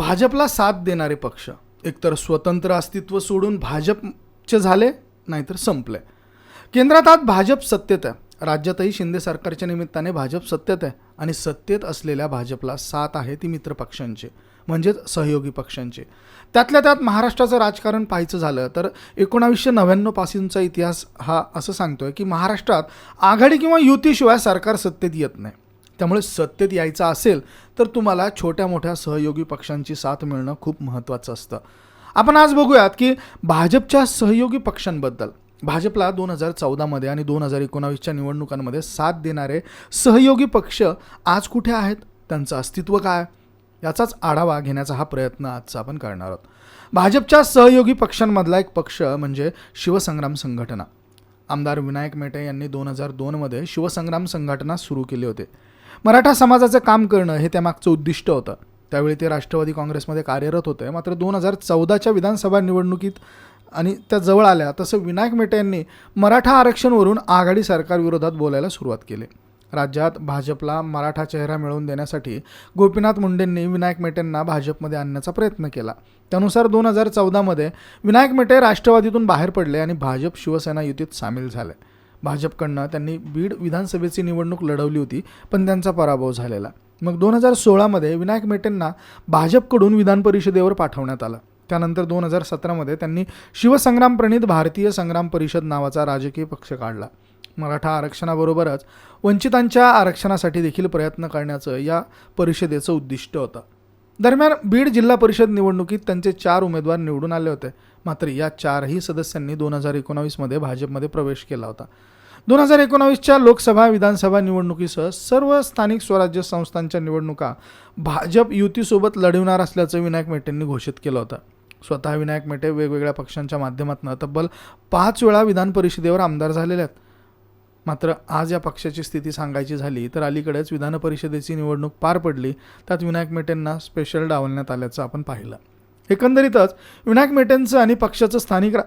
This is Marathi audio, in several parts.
भाजपला साथ देणारे पक्ष. एकतर स्वतंत्र अस्तित्व सोडून भाजपचे झाले नाहीतर संपले. केंद्रात आज भाजप सत्तेत आहे. राज्यातही शिंदे सरकारच्या निमित्ताने भाजप सत्तेत आहे आणि सत्तेत असलेल्या भाजपला साथ आहे ती मित्र पक्षांची म्हणजेच सहयोगी पक्षांचे. त्यातल्या त्यात महाराष्ट्राचं राजकारण पाहायचं झालं तर एकोणावीसशे नव्याण्णव पासूनचा इतिहास हा असं सांगतोय की महाराष्ट्रात आघाडी किंवा युतीशिवाय सरकार सत्तेत येत नाही. त्यामुळे सत्तेत यायचं असेल तर तुम्हाला छोट्या मोठ्या सहयोगी पक्षांची साथ मिळणं खूप महत्त्वाचं असतं. आपण आज बघूयात की भाजपच्या सहयोगी पक्षांबद्दल. भाजपला दोन हजार चौदामध्ये आणि दोन हजार एकोणावीसच्या निवडणुकांमध्ये साथ देणारे सहयोगी पक्ष आज कुठे आहेत? त्यांचं अस्तित्व काय? याचाच आढावा घेण्याचा हा प्रयत्न आजचा आपण करणार आहोत. भाजपच्या सहयोगी पक्षांमधला एक पक्ष म्हणजे शिवसंग्राम संघटना. आमदार विनायक मेटे यांनी दोन हजार दोनमध्ये शिवसंग्राम संघटना सुरू केली होते. मराठा समाजाचं काम करणं हे त्यामागचं उद्दिष्ट होतं. त्यावेळी ते राष्ट्रवादी काँग्रेसमध्ये कार्यरत होते. मात्र दोन हजार चौदाच्या विधानसभा निवडणुकीत आणि त्या जवळ आल्या तसं विनायक मेटे यांनी मराठा आरक्षणवरून आघाडी सरकारविरोधात बोलायला सुरुवात केली. राज्यात भाजपला मराठा चेहरा मिळवून देण्यासाठी गोपीनाथ मुंडेंनी विनायक मेटेंना भाजपमध्ये आणण्याचा प्रयत्न केला. त्यानुसार दोन हजार चौदामध्ये विनायक मेटे राष्ट्रवादीतून बाहेर पडले आणि भाजप शिवसेना युतीत सामील झाले. भाजपकडनं त्यांनी बीड विधानसभेची निवडणूक लढवली होती पण त्यांचा पराभव झालेला. मग दोन हजार सोळामध्ये विनायक मेटेंना भाजपकडून विधान परिषदेवर पाठवण्यात आलं. त्यानंतर दोन हजार सतरामध्ये त्यांनी शिवसंग्राम प्रणित भारतीय संग्राम परिषद नावाचा राजकीय पक्ष काढला. मराठा आरक्षणाबरोबरच वंचितांच्या आरक्षणासाठी देखील प्रयत्न करण्याचं या परिषदेचं उद्दिष्ट होतं. दरम्यान बीड जिल्हा परिषद निवडणुकीत त्यांचे चार उमेदवार निवडून आले होते. मात्र या चारही सदस्यांनी दोन हजार एकोणावीसमध्ये भाजपमध्ये प्रवेश केला होता. दोन हजार एकोणावीसच्या लोकसभा विधानसभा निवडणुकीसह सर्व स्थानिक स्वराज्य संस्थांच्या निवडणुका भाजप युतीसोबत लढवणार असल्याचं विनायक मेटेंनी घोषित केलं होतं. स्वतः विनायक मेटे वेगवेगळ्या पक्षांच्या माध्यमातून तब्बल पाच वेळा विधान परिषदेवर आमदार झालेले आहेत. मात्र आज या पक्षाची स्थिती सांगायची झाली तर अलीकडेच विधान परिषदेची निवडणूक पार पडली. त्यात विनायक मेटेंना स्पेशल डावलण्यात आल्याचं आपण पाहिलं. एकंदरीतच विनायक मेटेंचं आणि पक्षाचं स्थानिक रा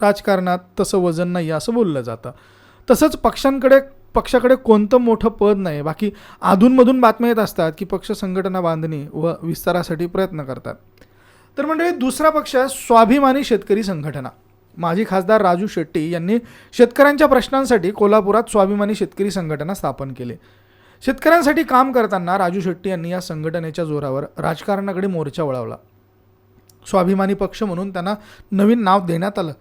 राजकारणात तसं वजन नाही असं बोललं जातं. तसंच पक्षांकडे पक्षाकडे कोणतं मोठं पद नाही बाकी अधूनमधून बातम्या येत असतात की पक्ष संघटना बांधणी व विस्तारासाठी प्रयत्न करतात. तर म्हणजे दुसरा पक्ष आहे स्वाभिमानी शेतकरी संघटना. माजी खासदार राजू शेट्टी यांनी शेतकऱ्यांच्या प्रश्नांसाठी कोल्हापुरात स्वाभिमानी शेतकरी संघटना स्थापन केली. शेतकऱ्यांसाठी काम करताना राजू शेट्टी यांनी या संघटनेच्या जोरावर राजकारणाकडे मोर्चा वळवला. स्वाभिमानी पक्ष म्हणून त्यांना नवीन नाव देण्यात आलं.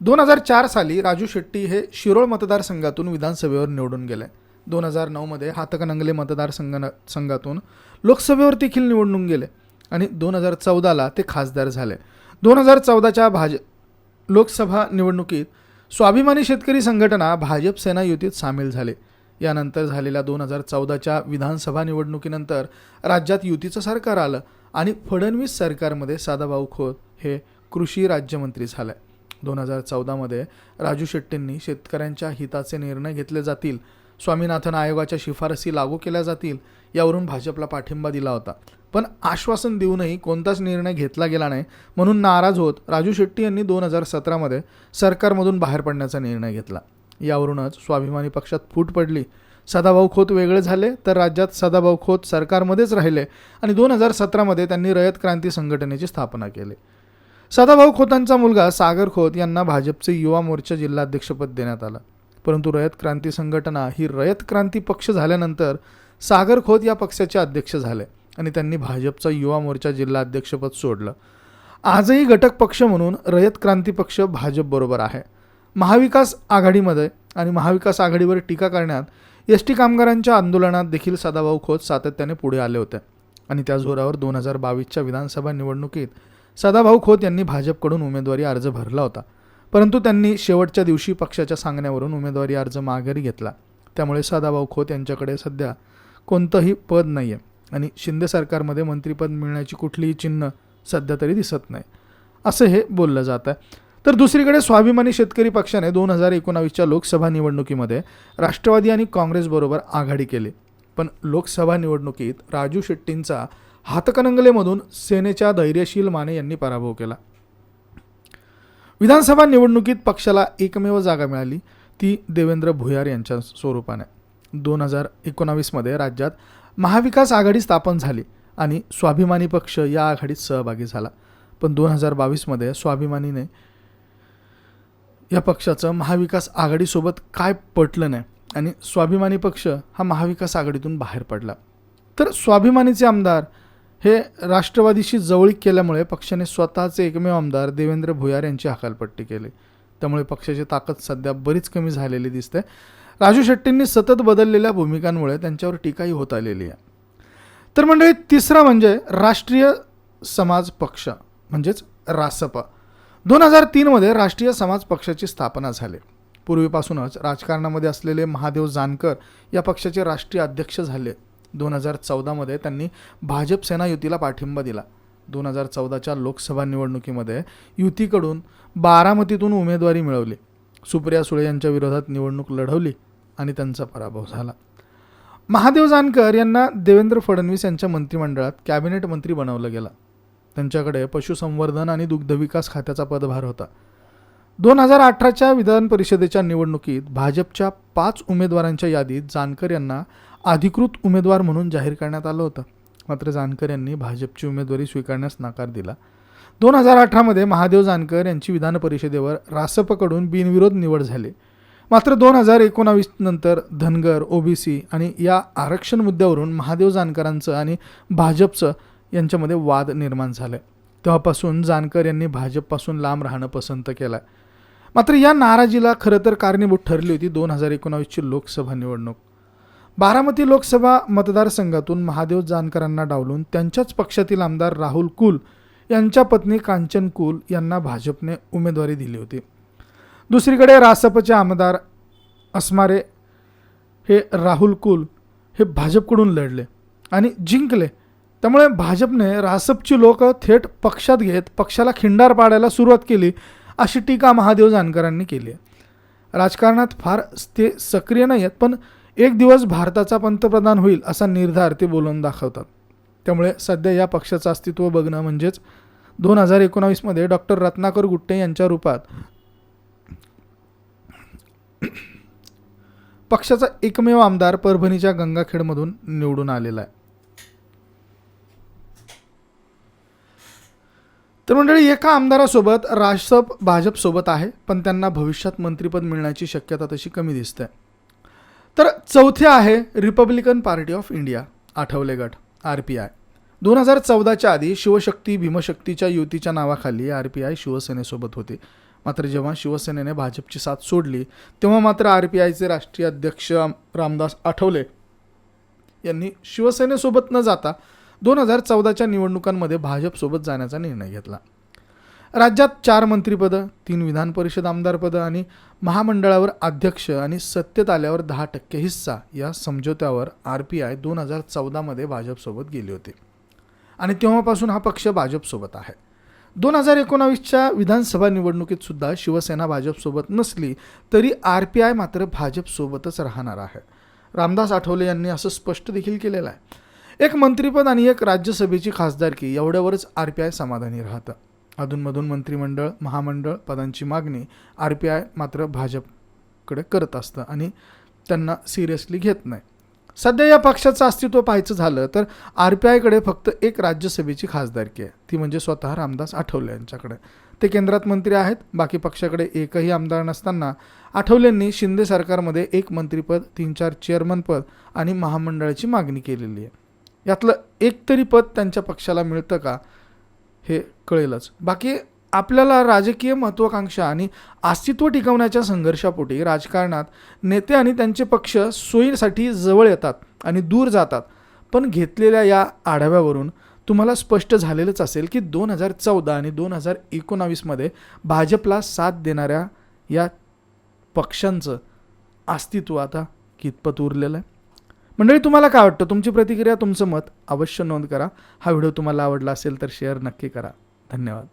दोन हजार चार साली राजू शेट्टी हे शिरोळ मतदारसंघातून विधानसभेवर निवडून गेले. दोन हजार नऊमध्ये हातकणंगले मतदारसंघ संघातून लोकसभेवर देखील निवडून गेले आणि दोन हजार चौदाला ते खासदार झाले. दोन हजार चौदाच्या भाज लोकसभा निवडणुकीत स्वाभिमानी शेतकरी संघटना भाजप सेना युतीत सामील झाले. यानंतर झालेल्या दोन हजार चौदाच्या विधानसभा निवडणुकीनंतर राज्यात युतीचं सरकार आलं आणि फडणवीस सरकारमध्ये सादाभाऊ खोत हे कृषी राज्यमंत्री झाले. दोन हजार चौदामध्ये राजू शेट्टींनी शेतकऱ्यांच्या हिताचे निर्णय घेतले जातील स्वामीनाथन आयोगाच्या शिफारसी लागू केल्या जातील यावरून भाजपला पाठिंबा दिला होता. पण आश्वासन देऊनही कोणताच निर्णय घेतला गेला नाही म्हणून नाराज होत राजू शेट्टी यांनी दोन हजार सतरामध्ये सरकारमधून बाहेर पडण्याचा निर्णय घेतला. यावरूनच स्वाभिमानी पक्षात फूट पडली. सदाभाऊ खोत वेगळे झाले तर राज्यात सदाभाऊ खोत सरकारमध्येच राहिले आणि दोन हजार सतरामध्ये त्यांनी रयत क्रांती संघटनेची स्थापना केली. सदाभाऊ खोतांचा मुलगा सागर खोत यांना भाजपचे युवा मोर्चा जिल्हाध्यक्षपद देण्यात आलं. परंतु रयत क्रांती संघटना ही रयत क्रांती पक्ष झाल्यानंतर सागर खोत या पक्षाचे अध्यक्ष झाले आणि त्यांनी भाजपचा युवा मोर्चा जिल्हा अध्यक्षपद सोडलं. आजही घटक पक्ष म्हणून रयत क्रांती पक्ष भाजपबरोबर आहे. महाविकास आघाडीमध्ये आणि महाविकास आघाडीवर टीका करण्यात एस टी कामगारांच्या आंदोलनात देखील सदाभाऊ खोत सातत्याने पुढे आले होते आणि त्या जोरावर दोन हजार बावीसच्या विधानसभा निवडणुकीत सदाभाऊ खोत यांनी भाजपकडून उमेदवारी अर्ज भरला होता. परंतु त्यांनी शेवटच्या दिवशी पक्षाच्या सांगण्यावरून उमेदवारी अर्ज माघारी घेतला. त्यामुळे सदाभाऊ खोत यांच्याकडे सध्या कोणतंही पद नाही आहे आणि शिंदे सरकारमध्ये मंत्रिपद मिळण्याची कुठलीही चिन्ह सध्या तरी दिसत नाही. असं हे बोललं जात आहे. तर दुसरीकडे स्वाभिमानी शेतकरी पक्षाने दोन हजार एकोणावीसच्या लोकसभा निवडणुकीमध्ये राष्ट्रवादी आणि काँग्रेसबरोबर आघाडी केली. पण लोकसभा निवडणुकीत राजू शेट्टींचा हातकणंगलेमधून सेनेच्या धैर्यशील माने यांनी पराभव केला. विधानसभा निवडणुकीत पक्षाला एकमेव जागा मिळाली. ती देवेंद्र भुयार यांच्या स्वरूपाने. दोन हजार एकोणावीसमध्ये राज्यात महाविकास आघाडी स्थापन झाली आणि स्वाभिमानी पक्ष या आघाडीत सहभागी झाला. पण दोन हजार बावीसमध्ये स्वाभिमानीने या पक्षाचं महाविकास आघाडीसोबत काय पटलं नाही आणि स्वाभिमानी पक्ष हा महाविकास आघाडीतून बाहेर पडला. तर स्वाभिमानीचे आमदार हे राष्ट्रवादीशी जवळीक केल्यामुळे पक्षाने स्वतःचे एकमेव आमदार देवेंद्र भुयार यांची हकालपट्टी केली. त्यामुळे पक्षाची ताकद सध्या बरीच कमी झालेली दिसते. राजू शेट्टींनी सतत बदललेल्या भूमिकांमुळे त्यांच्यावर टीकाही होत आलेली आहे. तर मंडळी तिसरा म्हणजे राष्ट्रीय समाज पक्ष म्हणजेच रासपा. दोन हजार तीनमध्ये राष्ट्रीय समाज पक्षाची स्थापना झाली. पूर्वीपासूनच राजकारणामध्ये असलेले महादेव जानकर या पक्षाचे राष्ट्रीय अध्यक्ष झाले. दोन हजार चौदामध्ये त्यांनी भाजप सेना युतीला पाठिंबा दिला. दोन हजार चौदाच्या लोकसभा निवडणुकीमध्ये युतीकडून बारामतीतून उमेदवारी मिळवली. सुप्रिया सुळे यांच्या विरोधात निवडणूक लढवली आणि त्यांचा पराभव झाला. महादेव जानकर यांना देवेंद्र फडणवीस यांच्या मंत्रिमंडळात कॅबिनेट मंत्री बनवलं गेलं. त्यांच्याकडे पशुसंवर्धन आणि दुग्धविकास खात्याचा पदभार होता. दोन हजार अठराच्या विधान परिषदेच्या निवडणुकीत भाजपच्या पाच उमेदवारांच्या यादीत जानकर यांना अधिकृत उमेदवार म्हणून जाहीर करण्यात आलं होतं. मात्र जानकर यांनी भाजपची उमेदवारी स्वीकारण्यास नकार दिला. दोन हजार अठरामध्ये महादेव जानकर यांची विधान परिषदेवर रासपकडून बिनविरोध निवड झाली. मात्र दोन हजार एकोणावीस नंतर धनगर ओबीसी आणि या आरक्षण मुद्द्यावरून महादेव जानकरांचं आणि भाजपचं यांच्यामध्ये वाद निर्माण झाले. तेव्हापासून जानकर यांनी भाजपपासून लांब राहणं पसंत केलं मात्र या नाराजीला खरं तर कारणीभूत ठरली होती दोन हजार एकोणावीसची लोकसभा निवडणूक. बारामती लोकसभा मतदारसंघातून महादेव जानकरांना डावलून त्यांच्याच पक्षातील आमदार राहुल कुल यांच्या पत्नी कांचन कुल यांना भाजपने उमेदवारी दिली होती. दुसरीकडे रासपचे आमदार असमारे हे राहुल कुल हे भाजपकडून लढले आणि जिंकले. त्यामुळे भाजपने रासपची लोक थेट पक्षात घेत पक्षाला खिंडार पाडायला सुरुवात केली अशी टीका महादेव जानकरांनी केली राजकारणात फार ते सक्रिय नाही आहेत पण एक दिवस भारताचा पंतप्रधान होईल असा निर्धार ते बोलून दाखवतात. त्यामुळे सध्या या पक्षाचं अस्तित्व बघणं म्हणजेच दोन हजार एकोणावीसमध्ये डॉक्टर रत्नाकर गुट्टे यांच्या रूपात पक्षाचा एकमेव आमदार परभणीच्या गंगाखेडमधून निवडून आलेला आहे. तर मंडळी एका आमदारासोबत राजसप भाजपसोबत आहे पण त्यांना भविष्यात मंत्रिपद मिळण्याची शक्यता तशी कमी दिसते. तर चौथे आहे Republican party of India Athawale गट आर पी आय दोन हजार चौदाच्या आधी शिवशक्ती भीमशक्तीच्या युतीच्या नावाखाली आर पी आय शिवसेनेसोबत होते. मात्र जेव्हा शिवसेनेने भाजपची साथ सोडली तेव्हा मात्र आर पी आयचे राष्ट्रीय अध्यक्ष रामदास आठवले यांनी शिवसेनेसोबत न जाता दोन हजार चौदाच्या निवडणुकांमध्ये भाजपसोबत जाण्याचा निर्णय घेतला. राज्यात चार मंत्रिपदं तीन विधान परिषद आमदारपदं आणि महामंडळावर अध्यक्ष आणि सत्तेत आल्यावर दहा टक्के हिस्सा या समझोत्यावर आर पी आय दोन हजार चौदामध्ये भाजपसोबत गेली होती. आणि तेव्हापासून हा पक्ष भाजपसोबत आहे. दोन हजार एकोणावीसच्या विधानसभा निवडणुकीत सुद्धा शिवसेना भाजपसोबत नसली तरी आर पी आय मात्र भाजपसोबतच राहणार आहे. रामदास आठवले यांनी असं स्पष्ट देखील केलेलं आहे. एक मंत्रिपद आणि एक राज्यसभेची खासदारकी एवढ्यावरच आर पी आय समाधानी राहतं. अधूनमधून मंत्रिमंडळ महामंडळ पदांची मागणी आर पी आय मात्र भाजपकडे करत असतं आणि त्यांना सिरियसली घेत नाही. सध्या या पक्षाचं अस्तित्व पाहायचं झालं तर आर पी आयकडे फक्त एक राज्यसभेची खासदारकी आहे. ती म्हणजे स्वतः रामदास आठवले यांच्याकडे. ते केंद्रात मंत्री आहेत बाकी पक्षाकडे एकही आमदार नसताना आठवलेंनी शिंदे सरकारमध्ये एक मंत्रीपद तीन चार चेअरमनपद आणि महामंडळाची मागणी केलेली आहे. यातलं एक तरी पद त्यांच्या पक्षाला मिळतं का? हे कळेलच. बाकी आपल्याला राजकीय महत्त्वाकांक्षा आणि अस्तित्व टिकवण्याच्या संघर्षापोटी राजकारणात नेते आणि त्यांचे पक्ष सोयीसाठी जवळ येतात आणि दूर जातात. पण घेतलेल्या या आढाव्यावरून तुम्हाला स्पष्ट झालेलंच असेल की दोन हजार चौदा आणि दोन हजार एकोणावीसमध्ये भाजपला साथ देणाऱ्या या पक्षांचं अस्तित्व आता कितपत उरलेलं आहे? मंडळी तुम्हाला काय वाटतं? तुमची प्रतिक्रिया तुमचं मत अवश्य नोंद करा. हा व्हिडिओ तुम्हाला आवडला असेल तर शेअर नक्की करा. धन्यवाद.